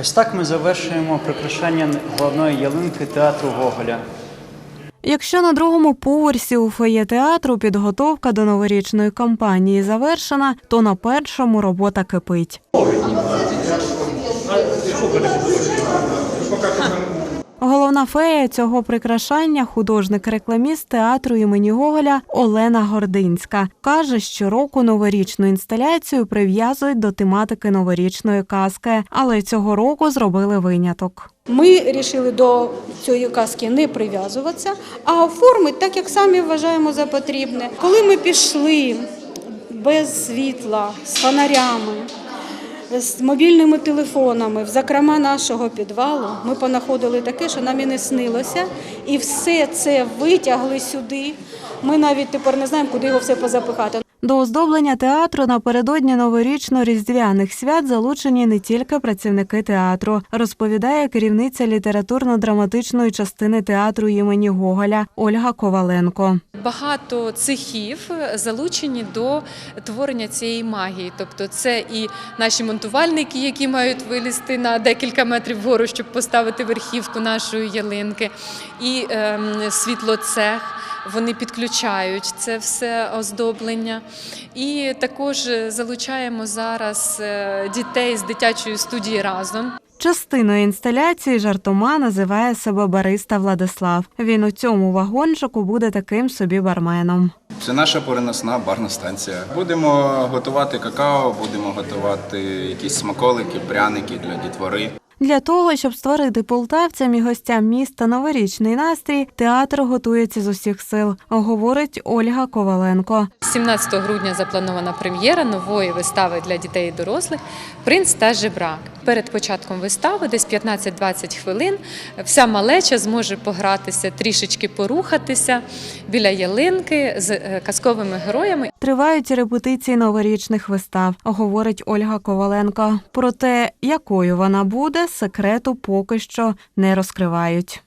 Ось так ми завершуємо прикрашання головної ялинки театру Гоголя. Якщо на другому поверсі у фоє театру підготовка до новорічної кампанії завершена, то на першому робота кипить. Головна фея цього прикрашання художник-рекламіст театру імені Гоголя Олена Гординська каже, що року новорічну інсталяцію прив'язують до тематики новорічної казки, але цього року зробили виняток. Ми вирішили до цієї казки не прив'язуватися, а оформити так, як самі вважаємо за потрібне. Коли ми пішли без світла, з фонарями, з мобільними телефонами, в закрома нашого підвалу, ми понаходили таке, що нам і не снилося, і все це витягли сюди. Ми навіть тепер не знаємо, куди його все позапихати. До оздоблення театру напередодні новорічно-різдвяних свят залучені не тільки працівники театру, розповідає керівниця літературно-драматичної частини театру імені Гоголя Ольга Коваленко. Багато цехів залучені до творення цієї магії. Тобто, це і наші монтувальники, які мають вилізти на декілька метрів вгору, щоб поставити верхівку нашої ялинки, і ем, світлоцех. Вони підключають це все оздоблення. І також залучаємо зараз е, дітей з дитячої студії разом. Частиною інсталяції жартома називає себе бариста Владислав. Він у цьому вагончику буде таким собі барменом. Це наша переносна барна станція. Будемо готувати какао, будемо готувати якісь смаколики, пряники для дітвори. Для того, щоб створити полтавцям і гостям міста новорічний настрій, театр готується з усіх сил, говорить Ольга Коваленко. 17 грудня запланована прем'єра нової вистави для дітей і дорослих Принц та жебрак. Перед початком вистави, десь 15-20 хвилин, вся малеча зможе погратися, трішечки порухатися біля ялинки з е, казковими героями. Тривають репетиції новорічних вистав, говорить Ольга Коваленко. Проте, якою вона буде, секрету поки що не розкривають.